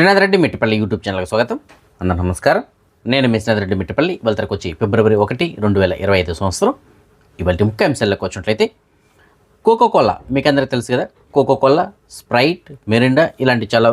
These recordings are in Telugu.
శ్రీనాథ్ రెడ్డి మిట్టిపల్లి యూట్యూబ్ ఛానల్కి స్వాగతం. అందరూ నమస్కారం. నేను మీ శ్రీనాథ్ రెడ్డి మిట్టిపల్లి. ఇవాళకి వచ్చి ఫిబ్రవరి ఒకటి రెండు వేల ఇరవై ఐదు సంవత్సరం. ఇవాళ ముఖ్య అంశాలకు వచ్చినట్లయితే కోకో కోలా మీకు అందరికీ తెలుసు కదా కోకో కోలా స్ప్రైట్ మెరిండా ఇలాంటి చాలా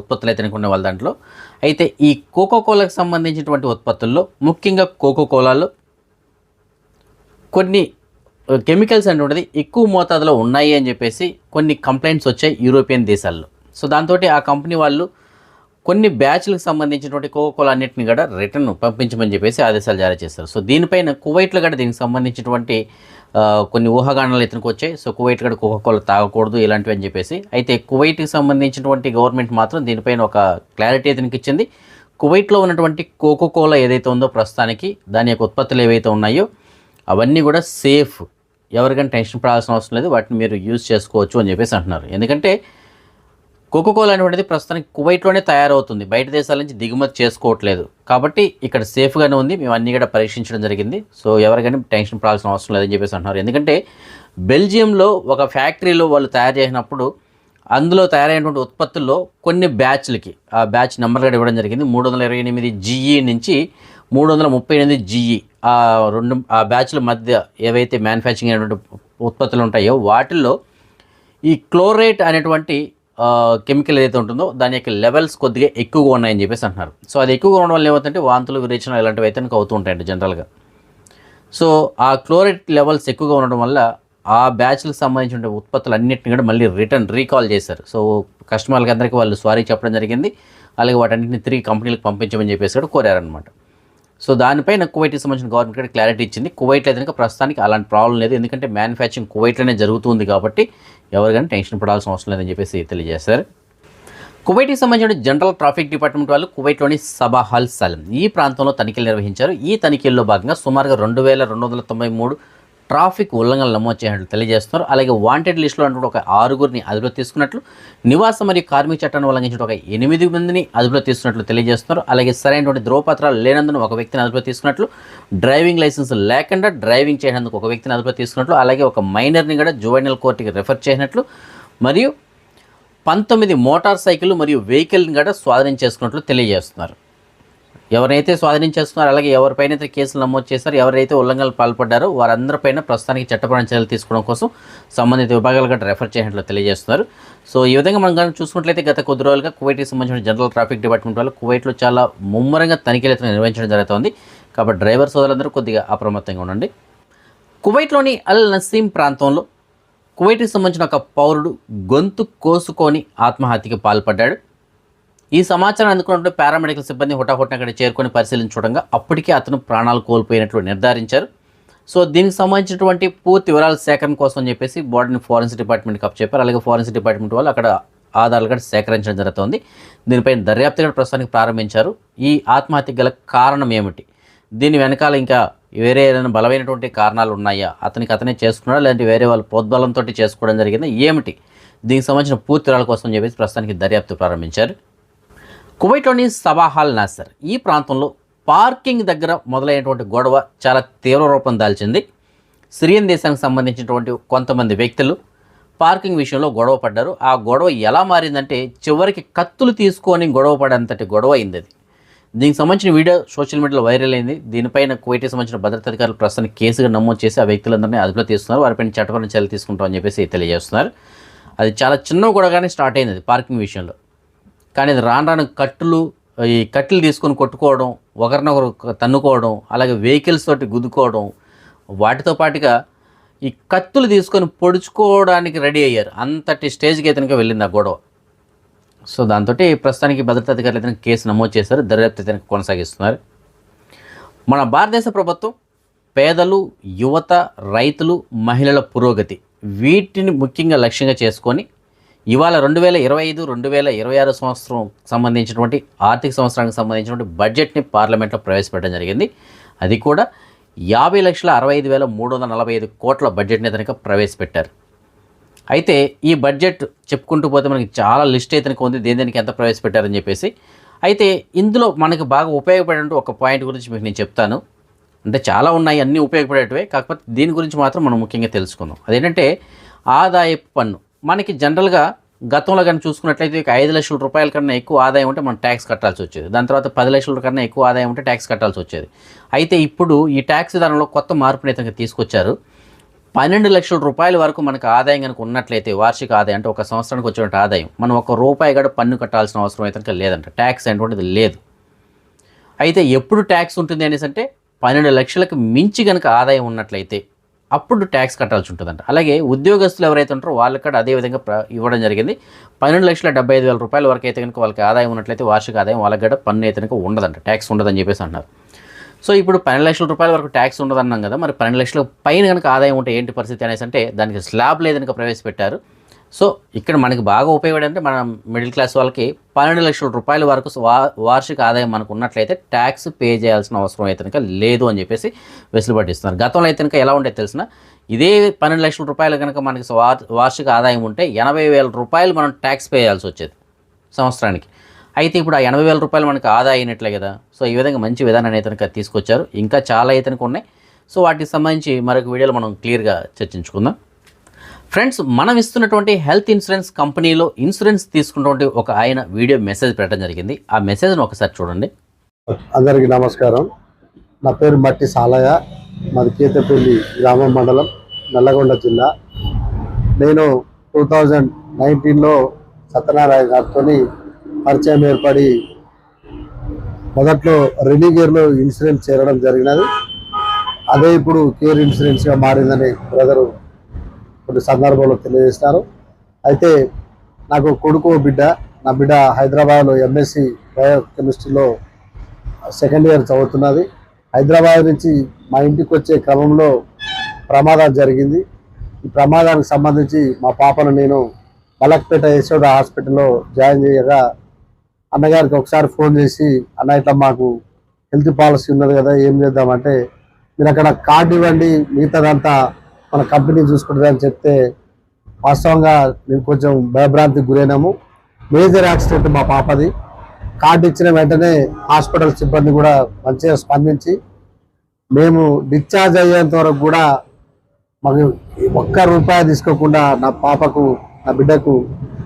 ఉత్పత్తులు అయితే అనుకునే వాళ్ళ దాంట్లో. అయితే ఈ కోకో కోలాకు సంబంధించినటువంటి ఉత్పత్తుల్లో ముఖ్యంగా కోకో కోలాలో కొన్ని కెమికల్స్ అనేటువంటిది ఎక్కువ మోతాదులో ఉన్నాయి అని చెప్పేసి కొన్ని కంప్లైంట్స్ వచ్చాయి యూరోపియన్ దేశాల్లో. సో దాంతో ఆ కంపెనీ వాళ్ళు కొన్ని బ్యాచ్లకు సంబంధించినటువంటి కోకోకోలా అన్నింటిని కూడా రిటర్న్ పంపించమని చెప్పేసి ఆదేశాలు జారీ చేస్తారు. సో దీనిపైన కువైట్లో కూడా దీనికి సంబంధించినటువంటి కొన్ని ఊహాగానాలు ఇతనికి వచ్చాయి. సో కువైట్ కూడా కోకోకోలా తాగకూడదు ఇలాంటివి అని చెప్పేసి. అయితే కువైట్కి సంబంధించినటువంటి గవర్నమెంట్ మాత్రం దీనిపైన ఒక క్లారిటీ ఇతనికి ఇచ్చింది. కువైట్లో ఉన్నటువంటి కోకోకోలా ఏదైతే ఉందో ప్రస్తుతానికి దాని యొక్క ఉత్పత్తులు ఏవైతే ఉన్నాయో అవన్నీ కూడా సేఫ్. ఎవరికైనా టెన్షన్ పడాల్సిన అవసరం లేదు. వాటిని మీరు యూజ్ చేసుకోవచ్చు అని చెప్పేసి అంటున్నారు. ఎందుకంటే కోకోకోలా అనేటువంటిది ప్రస్తుతానికి కువైట్లోనే తయారవుతుంది. బయట దేశాల నుంచి దిగుమతి చేసుకోవట్లేదు. కాబట్టి ఇక్కడ సేఫ్గానే ఉంది. మేము అన్నీ కూడా పరీక్షించడం జరిగింది. సో ఎవరికైనా టెన్షన్ పడాల్సిన అవసరం లేదని చెప్పేసి అంటున్నారు. ఎందుకంటే బెల్జియంలో ఒక ఫ్యాక్టరీలో వాళ్ళు తయారు చేసినప్పుడు అందులో తయారైనటువంటి ఉత్పత్తుల్లో కొన్ని బ్యాచ్లకి ఆ బ్యాచ్ నెంబర్ కూడా ఇవ్వడం జరిగింది. మూడు వందల ఇరవై ఎనిమిది జిఈ నుంచి మూడు వందల ముప్పై ఎనిమిది జిఈ ఆ రెండు ఆ బ్యాచ్ల మధ్య ఏవైతే మ్యానుఫ్యాక్చరింగ్ అయినటువంటి ఉత్పత్తులు ఉంటాయో వాటిల్లో ఈ క్లోరేట్ అనేటువంటి కెమికల్ ఏదైతే ఉంటుందో దాని యొక్క లెవెల్స్ కొద్దిగా ఎక్కువగా ఉన్నాయని చెప్పేసి అంటున్నారు. సో అది ఎక్కువగా ఉండడం వల్ల ఏమవుతుంటే వాంతులు విరేచన ఇలాంటివి అయితే అవుతూ ఉంటాయండి జనరల్గా సో ఆ క్లోరైడ్ లెవెల్స్ ఎక్కువగా ఉండడం వల్ల ఆ బ్యాచ్లకు సంబంధించిన ఉత్పత్తులు అన్నింటిని కూడా మళ్ళీ రిటర్న్ రీకాల్ చేశారు. సో కస్టమర్లకి అందరికీ వాళ్ళు సారీ చెప్పడం జరిగింది. అలాగే వాటన్నింటిని తిరిగి కంపెనీలకు పంపించమని చెప్పేసి కూడా కోరారనమాట సో దానిపైన కువైట్కి సంబంధించిన గవర్నమెంట్ కూడా క్లారిటీ ఇచ్చింది. కువైట్లో అయితే ప్రస్తుతానికి అలాంటి ప్రాబ్లం లేదు. ఎందుకంటే మ్యానుఫ్యాక్చరింగ్ కువైట్లోనే జరుగుతుంది కాబట్టి ఎవరికైనా టెన్షన్ పడాల్సిన అవసరం లేదని చెప్పేసి తెలియజేశారు. కువైట్కి సంబంధించిన జనరల్ ట్రాఫిక్ డిపార్ట్మెంట్ వాళ్ళు కువైట్లోని సబాహల్ సలం ఈ ప్రాంతంలో తనిఖీలు నిర్వహించారు. ఈ తనిఖీల్లో భాగంగా సుమారుగా రెండు వేల రెండు వందల తొంభై మూడు ట్రాఫిక్ ఉల్లంఘనలు నమోదు చేసినట్లు తెలియజేస్తున్నారు. అలాగే వాంటెడ్ లిస్టులో ఉన్నటువంటి ఒక ఆరుగురిని అదుపులో తీసుకున్నట్లు నివాస మరియు కార్మిక చట్టాన్ని ఉల్లంఘించిన ఒక ఎనిమిది మందిని అదుపులో తీసుకున్నట్లు తెలియజేస్తున్నారు. అలాగే సరైనటువంటి ధ్రువపత్రాలు లేనందున ఒక వ్యక్తిని అదుపులో తీసుకున్నట్లు డ్రైవింగ్ లైసెన్స్ లేకుండా డ్రైవింగ్ చేయనందుకు ఒక వ్యక్తిని అదుపులో తీసుకున్నట్లు అలాగే ఒక మైనర్ని కూడా జువైనల్ కోర్టుకి రెఫర్ చేసినట్లు మరియు పంతొమ్మిది మోటార్ సైకిల్ మరియు వెహికల్ని కూడా స్వాధీనం చేసుకున్నట్లు తెలియజేస్తున్నారు. ఎవరైతే స్వాధీనం చేస్తున్నారో అలాగే ఎవరిపైన అయితే కేసులు నమోదు చేశారో ఎవరైతే ఉల్లంఘనలు పాల్పడ్డారో వారందరిపైన ప్రస్తుతానికి చట్టపరమైన చర్యలు తీసుకోవడం కోసం సంబంధిత విభాగాలు గట్రా రెఫర్ చేసినట్లు తెలియజేస్తున్నారు. సో ఈ విధంగా మనం కనుక చూసుకున్నట్లయితే గత కొద్ది రోజులుగా కువైట్కి సంబంధించిన జనరల్ ట్రాఫిక్ డిపార్ట్మెంట్ వాళ్ళు కువైట్లో చాలా ముమ్మరంగా తనిఖీలు అయితే నిర్వహించడం జరుగుతుంది. కాబట్టి డ్రైవర్ సోదరులందరూ కొద్దిగా అప్రమత్తంగా ఉండండి. కువైట్లోని అల్ నసీం ప్రాంతంలో కువైట్కి సంబంధించిన ఒక పౌరుడు గొంతు కోసుకొని ఆత్మహత్యకు పాల్పడ్డాడు. ఈ సమాచారం అందుకున్నప్పుడు పారామెడికల్ సిబ్బంది హుటాహుటిన అక్కడ చేరుకొని పరిశీలించడంగా అప్పటికే అతను ప్రాణాలు కోల్పోయినట్లు నిర్ధారించారు. సో దీనికి సంబంధించినటువంటి పూర్తి వివరాల సేకరణ కోసం అని చెప్పేసి బాడీని ఫారెన్సిక్ డిపార్ట్మెంట్కి అప్ చెప్పారు. అలాగే ఫారెన్సిక్ డిపార్ట్మెంట్ వాళ్ళు అక్కడ ఆధారాలు కూడా సేకరించడం జరుగుతోంది. దీనిపై దర్యాప్తు కూడా ప్రస్తుతానికి ప్రారంభించారు. ఈ ఆత్మహత్యకు గల కారణం ఏమిటి? దీని వెనకాల ఇంకా వేరే ఏదైనా బలమైనటువంటి కారణాలు ఉన్నాయా? అతనికి అతనే చేసుకున్నాడా? లేదంటే వేరే వాళ్ళు పోద్బలంతో చేసుకోవడం జరిగిందా? ఏమిటి? దీనికి సంబంధించిన పూర్తి వివరాల కోసం చెప్పేసి ప్రస్తుతానికి దర్యాప్తు ప్రారంభించారు. కువైట్లోని సబాహాల్ నాసర్ ఈ ప్రాంతంలో పార్కింగ్ దగ్గర మొదలైనటువంటి గొడవ చాలా తీవ్ర రూపం దాల్చింది. సిరియన్ దేశానికి సంబంధించినటువంటి కొంతమంది వ్యక్తులు పార్కింగ్ విషయంలో గొడవ పడ్డారు. ఆ గొడవ ఎలా మారిందంటే చివరికి కత్తులు తీసుకొని గొడవ పడేంతటి గొడవ అయింది అది. దీనికి సంబంధించిన వీడియో సోషల్ మీడియాలో వైరల్ అయింది. దీనిపైన కువైట్కి సంబంధించిన భద్రతా అధికారులు ప్రస్తుతానికి కేసుగా నమోదు చేసి ఆ వ్యక్తులందరినీ అదుపులో తీస్తున్నారు వారిపైన చట్టపరమైన చర్యలు తీసుకుంటామని చెప్పేసి తెలియజేస్తున్నారు. అది చాలా చిన్న గొడవగానే స్టార్ట్ అయింది అది పార్కింగ్ విషయంలో. కానీ అది రాను రాను కట్టులు ఈ కట్టెలు తీసుకొని కొట్టుకోవడం ఒకరినొకరు తన్నుకోవడం అలాగే వెహికల్స్ తోటి గుద్దుకోవడం వాటితో పాటుగా ఈ కత్తులు తీసుకొని పొడుచుకోవడానికి రెడీ అయ్యారు. అంతటి స్టేజ్కి అయితే వెళ్ళింది ఆ గొడవ. సో దాంతో ప్రస్తుతానికి భద్రతా అధికారులు అయితే కేసు నమోదు చేశారు. దర్యాప్తు అయితే కొనసాగిస్తున్నారు. మన భారతదేశ ప్రభుత్వం పేదలు యువత రైతులు మహిళల పురోగతి వీటిని ముఖ్యంగా లక్ష్యంగా చేసుకొని ఇవాళ రెండు వేల ఇరవై ఐదు రెండు వేల ఇరవై ఆరు సంవత్సరం సంబంధించినటువంటి ఆర్థిక సంవత్సరానికి సంబంధించినటువంటి బడ్జెట్ని పార్లమెంట్లో ప్రవేశపెట్టడం జరిగింది. అది కూడా యాభై లక్షల అరవై ఐదు వేల మూడు వందల నలభై ఐదు కోట్ల బడ్జెట్ని కనుక ప్రవేశపెట్టారు. అయితే ఈ బడ్జెట్ చెప్పుకుంటూ పోతే మనకి చాలా లిస్ట్ అయితే ఉంది దేని దేనికి ఎంత ప్రవేశపెట్టారని చెప్పేసి. అయితే ఇందులో మనకి బాగా ఉపయోగపడే ఒక పాయింట్ గురించి మీకు నేను చెప్తాను. అంటే చాలా ఉన్నాయి అన్నీ ఉపయోగపడేటివే. కాకపోతే దీని గురించి మాత్రం మనం ముఖ్యంగా తెలుసుకుందాం. అదేంటంటే ఆదాయపు పన్ను. మనకి జనరల్గా గతంలో కానీ చూసుకున్నట్లయితే ఇక ఐదు లక్షల రూపాయల కన్నా ఎక్కువ ఆదాయం ఉంటే మనం ట్యాక్స్ కట్టాల్సి వచ్చేది. దాని తర్వాత పది లక్షల కన్నా ఎక్కువ ఆదాయం ఉంటే ట్యాక్స్ కట్టాల్సి వచ్చేది. అయితే ఇప్పుడు ఈ ట్యాక్స్ విధానంలో కొత్త మార్పుని అయితే తీసుకొచ్చారు. పన్నెండు లక్షల రూపాయల వరకు మనకు ఆదాయం కనుక ఉన్నట్లయితే వార్షిక ఆదాయం అంటే ఒక సంవత్సరానికి వచ్చినట్టు ఆదాయం. మనం ఒక రూపాయి కూడా పన్ను కట్టాల్సిన అవసరం అయితే లేదంట. ట్యాక్స్ అనేటువంటిది లేదు. అయితే ఎప్పుడు ట్యాక్స్ ఉంటుంది అనేసి అంటే పన్నెండు లక్షలకు మించి కనుక ఆదాయం ఉన్నట్లయితే అప్పుడు ట్యాక్స్ కట్టాల్సి ఉంటుందంట. అలాగే ఉద్యోగస్తులు ఎవరైతే ఉంటారో వాళ్ళకి కూడా అదే విధంగా ప్ర ఇవ్వడం జరిగింది. పన్నెండు లక్షల డెబ్బై ఐదు వేల రూపాయల వరకు అయితే కనుక వాళ్ళకి ఆదాయం ఉన్నట్లయితే వార్షిక ఆదాయం వాళ్ళకి కూడా పన్ను అయితే కనుక ఉండదంట. ట్యాక్స్ ఉండదని చెప్పేసి అంటున్నారు. సో ఇప్పుడు పన్నెండు లక్షల రూపాయల వరకు ట్యాక్స్ ఉండదన్నాం కదా మరి పన్నెండు లక్షల పైన కనుక ఆదాయం ఉంటే ఏంటి పరిస్థితి అనేసి అంటే దానికి స్లాబ్ లేదనుక ప్రవేశపెట్టారు. సో ఇక్కడ మనకి బాగా ఉపయోగపడి అంటే మన మిడిల్ క్లాస్ వాళ్ళకి పన్నెండు లక్షల రూపాయల వరకు వార్షిక ఆదాయం మనకు ఉన్నట్లయితే ట్యాక్స్ పే చేయాల్సిన అవసరం అయితే కనుక లేదు అని చెప్పేసి వెసులుబాటు ఇస్తున్నారు. గతంలో అయితే కనుక ఎలా ఉండేది తెలిసిన ఇదే పన్నెండు లక్షల రూపాయలు కనుక మనకి వార్షిక ఆదాయం ఉంటే ఎనభై వేల రూపాయలు మనం ట్యాక్స్ పే చేయాల్సి వచ్చేది సంవత్సరానికి. అయితే ఇప్పుడు ఆ ఎనభై వేల రూపాయలు మనకు ఆదా అయినట్లే కదా సో ఈ విధంగా మంచి విధానాన్ని అయితే తీసుకొచ్చారు. ఇంకా చాలా అయితే ఉన్నాయి. సో వాటికి సంబంధించి మరొక వీడియోలో మనం క్లియర్గా చర్చించుకుందాం. ఫ్రెండ్స్ మనం ఇస్తున్నటువంటి హెల్త్ ఇన్సూరెన్స్ కంపెనీలో ఇన్సూరెన్స్ తీసుకున్నటువంటి ఒక ఆయన వీడియో మెసేజ్ పెట్టడం జరిగింది. ఆ మెసేజ్ను ఒకసారి చూడండి. అందరికీ నమస్కారం. నా పేరు మట్టి సాలయ్య. మాది కేతపల్లి గ్రామం మండలం నల్లగొండ జిల్లా. నేను టూ థౌజండ్ నైన్టీన్లో సత్యనారాయణ గారితో పరిచయం ఏర్పడి మొదట్లో రెనీగేర్లో ఇన్సూరెన్స్ చేరడం జరిగినది. అదే ఇప్పుడు కేర్ ఇన్సూరెన్స్గా మారిందని బ్రదరు కొన్ని సందర్భంలో తెలియజేస్తారు. అయితే నాకు కొడుకు బిడ్డ నా బిడ్డ హైదరాబాద్లో ఎంఎస్సి బయోకెమిస్ట్రీలో సెకండ్ ఇయర్ చదువుతున్నది. హైదరాబాద్ నుంచి మా ఇంటికి వచ్చే క్రమంలో ప్రమాదం జరిగింది. ఈ ప్రమాదానికి సంబంధించి మా పాపను నేను మలక్పేట యశోద హాస్పిటల్లో జాయిన్ చేయగా అన్నగారికి ఒకసారి ఫోన్ చేసి అన్న ఇట్లా మాకు హెల్త్ పాలసీ ఉన్నది కదా ఏం చేద్దామంటే మీరు అక్కడ కార్డు ఇవ్వండి మిగతాదంతా మన కంపెనీ చూసుకుంటుందని చెప్తే వాస్తవంగా నేను కొంచెం భయభ్రాంతికి గురైనాము. మేజర్ యాక్సిడెంట్ మా పాపది. కార్డు ఇచ్చిన వెంటనే హాస్పిటల్ సిబ్బంది కూడా మంచిగా స్పందించి మేము డిశ్చార్జ్ అయ్యేంత వరకు కూడా మాకు ఒక్క రూపాయి తీసుకోకుండా నా పాపకు నా బిడ్డకు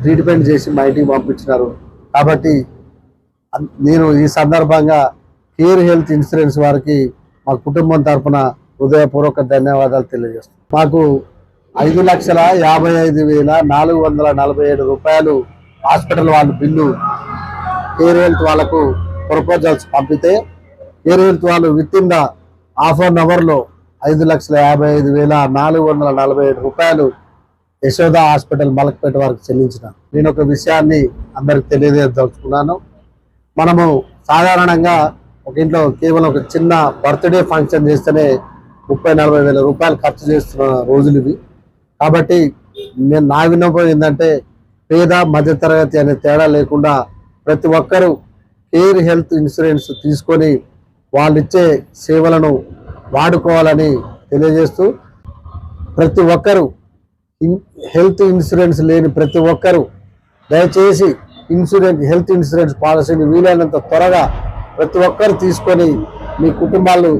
ట్రీట్మెంట్ చేసి మా ఇంటికి పంపించినారు. కాబట్టి నేను ఈ సందర్భంగా కేర్ హెల్త్ ఇన్సూరెన్స్ వారికి మా కుటుంబం తరఫున హృదయపూర్వక ధన్యవాదాలు తెలియజేస్తాను మాకు ఐదు లక్షల యాభై ఐదు వేల నాలుగు వందల నలభై ఏడు రూపాయలు హాస్పిటల్ వాళ్ళు బిల్లు కేర్ హెల్త్ వాళ్ళకు ప్రపోజల్స్ పంపితే కేర్ హెల్త్ వాళ్ళు with in the half an అవర్లో ఐదు లక్షల యాభై ఐదు వేల నాలుగు వందల నలభై ఏడు రూపాయలు యశోద హాస్పిటల్ మలక్పేట వారికి చెల్లించిన. నేను ఒక విషయాన్ని అందరికి తెలియజేయదలుచుకున్నాను. మనము సాధారణంగా ఒక ఇంట్లో కేవలం ఒక చిన్న బర్త్డే ఫంక్షన్ చేస్తేనే ముప్పై నలభై వేల రూపాయలు ఖర్చు చేస్తున్న రోజులు ఇవి. కాబట్టి నేను నా విన్నపం ఏంటంటే పేద మధ్యతరగతి అనే తేడా లేకుండా ప్రతి ఒక్కరూ కేర్ హెల్త్ ఇన్సూరెన్స్ తీసుకొని వాళ్ళు ఇచ్చే సేవలను వాడుకోవాలని తెలియజేస్తూ ప్రతి ఒక్కరూ ఇన్- హెల్త్ ఇన్సూరెన్స్ లేని ప్రతి ఒక్కరూ దయచేసి ఇన్సూరెన్స్ హెల్త్ ఇన్సూరెన్స్ పాలసీని వీలైనంత త్వరగా ప్రతి ఒక్కరు తీసుకొని మీ కుటుంబాలు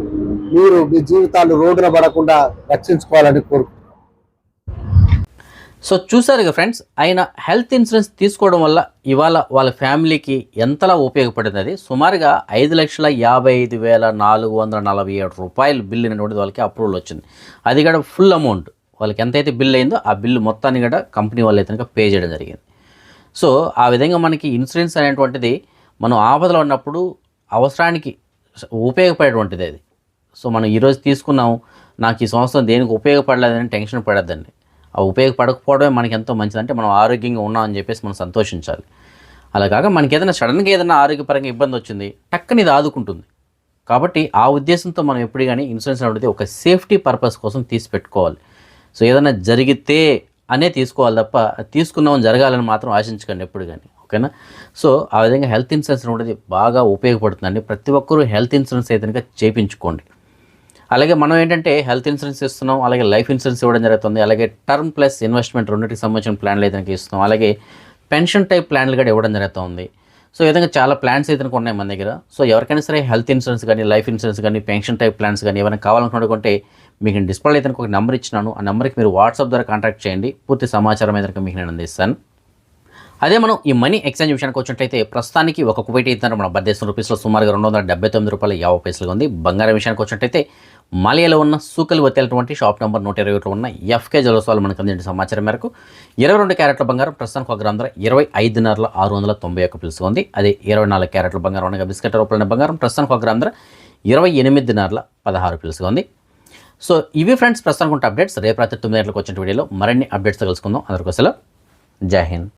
మీరు మీ జీవితాలు రోడ్డున పడకుండా రక్షించుకోవాలని కోరుకు సో చూసారు కదా ఫ్రెండ్స్ ఆయన హెల్త్ ఇన్సూరెన్స్ తీసుకోవడం వల్ల ఇవాళ వాళ్ళ ఫ్యామిలీకి ఎంతలా ఉపయోగపడింది అది సుమారుగా ఐదు లక్షల యాభై ఐదు వేల నాలుగు వందల నలభై ఏడు రూపాయలు బిల్లు అనేటువంటిది వాళ్ళకి అప్రూవల్ వచ్చింది. అది కూడా ఫుల్ అమౌంట్. వాళ్ళకి ఎంతైతే బిల్ అయిందో ఆ బిల్లు మొత్తాన్ని కూడా కంపెనీ వాళ్ళు అయితే పే చేయడం జరిగింది. సో ఆ విధంగా మనకి ఇన్సూరెన్స్ అనేటువంటిది మనం ఆపదలో ఉన్నప్పుడు అవసరానికి ఉపయోగపడేటువంటిది అది. సో మనం ఈరోజు తీసుకున్నాం నాకు ఈ సంవత్సరం దేనికి ఉపయోగపడలేదని టెన్షన్ పడద్దండి. ఆ ఉపయోగపడకపోవడమే మనకి ఎంతో మంచిది. అంటే మనం ఆరోగ్యంగా ఉన్నామని చెప్పేసి మనం సంతోషించాలి. అలా కాక మనకి ఏదైనా సడన్గా ఏదైనా ఆరోగ్యపరంగా ఇబ్బంది వచ్చింది టక్కని ఇది ఆదుకుంటుంది. కాబట్టి ఆ ఉద్దేశంతో మనం ఎప్పుడు కానీ ఇన్సూరెన్స్ అనేది ఒక సేఫ్టీ పర్పస్ కోసం తీసి పెట్టుకోవాలి సో ఏదైనా జరిగితే అనే తీసుకోవాలి తప్ప తీసుకున్నాం జరగాలని మాత్రం ఆశించకండి ఎప్పుడు కానీ. ఓకేనా? సో ఆ విధంగా హెల్త్ ఇన్సూరెన్స్ అనేది బాగా ఉపయోగపడుతుందండి. ప్రతి ఒక్కరూ హెల్త్ ఇన్సూరెన్స్ అయితే కనుక చేయించుకోండి అలాగే మనం ఏంటంటే హెల్త్ ఇన్సూరెన్స్ ఇస్తున్నాం అలాగే లైఫ్ ఇన్సూరెన్స్ ఇవ్వడం జరుగుతుంది అలాగే టర్మ్ ప్లస్ ఇన్వెస్ట్మెంట్ రెండింటికి సంబంధించిన ప్లాన్లు అయితే ఇస్తున్నాం అలాగే పెన్షన్ టైప్ ప్లాన్లు కూడా ఇవ్వడం జరుగుతుంది. సో ఈ విధంగా చాలా ప్లాన్స్ అయితే ఉన్నాయి మన దగ్గర. సో ఎవరికైనా సరే హెల్త్ ఇన్సూరెన్స్ కానీ లైఫ్ ఇన్సూరెన్స్ కానీ పెన్షన్ టైప్ ప్లాన్స్ కానీ ఏమైనా కావాలనుకుంటే మీకు నేను డిస్ప్లే అయితే ఒక నెంబర్ ఇచ్చినాను. ఆ నెంబర్కి మీరు వాట్సాప్ ద్వారా కాంటాక్ట్ చేయండి. పూర్తి సమాచారం అయితే మీకు నేను అందిస్తాను. అదే మనం ఈ మనీ ఎక్స్చేంజ్ విషయానికి వచ్చినట్లయితే ప్రస్తుతానికి ఒక కువైట్ ఇద్దరు మన భారతదేశం రూపీస్లో సుమారుగా రెండు వందల డెబ్బై తొమ్మిది రూపాయల యాభై పైసలుగా ఉంది. బంగారం విషయానికి వచ్చినట్లయితే మాలియాలో ఉన్న సూకలు వత్తేటువంటి షాప్ నెంబర్ నూట ఇరవై ఒకటి ఉన్న ఎఫ్కే జ్యువెల్స్ మనకు అందించిన సమాచారం మేరకు ఇరవై రెండు క్యారెట్ల బంగారం ప్రస్తుతానికి ఒక గ్రామ ధర ఇరవై ఐదున్నరల ఆరు వందల తొంభై ఒక్క పిలుసుగా ఉంది. అదే ఇరవై నాలుగు క్యారెట్ల బంగారం అనగా బిస్కెట్ రూపాయల బంగారం ప్రస్తుతానికి ఒక గ్రామ ధర ఇరవై ఎనిమిదిన్నరల పదహారు పిలుసుగా ఉంది. సో ఇవి ఫ్రెండ్స్ ప్రస్తుతానికి ఉంటే అప్డేట్స్. రేపు రాత్రి తొమ్మిది గంటలకు వచ్చిన వీడియోలో మరిన్ని అప్డేట్స్ తెలుసుకుందాం. అందరికోసం జై హింద్.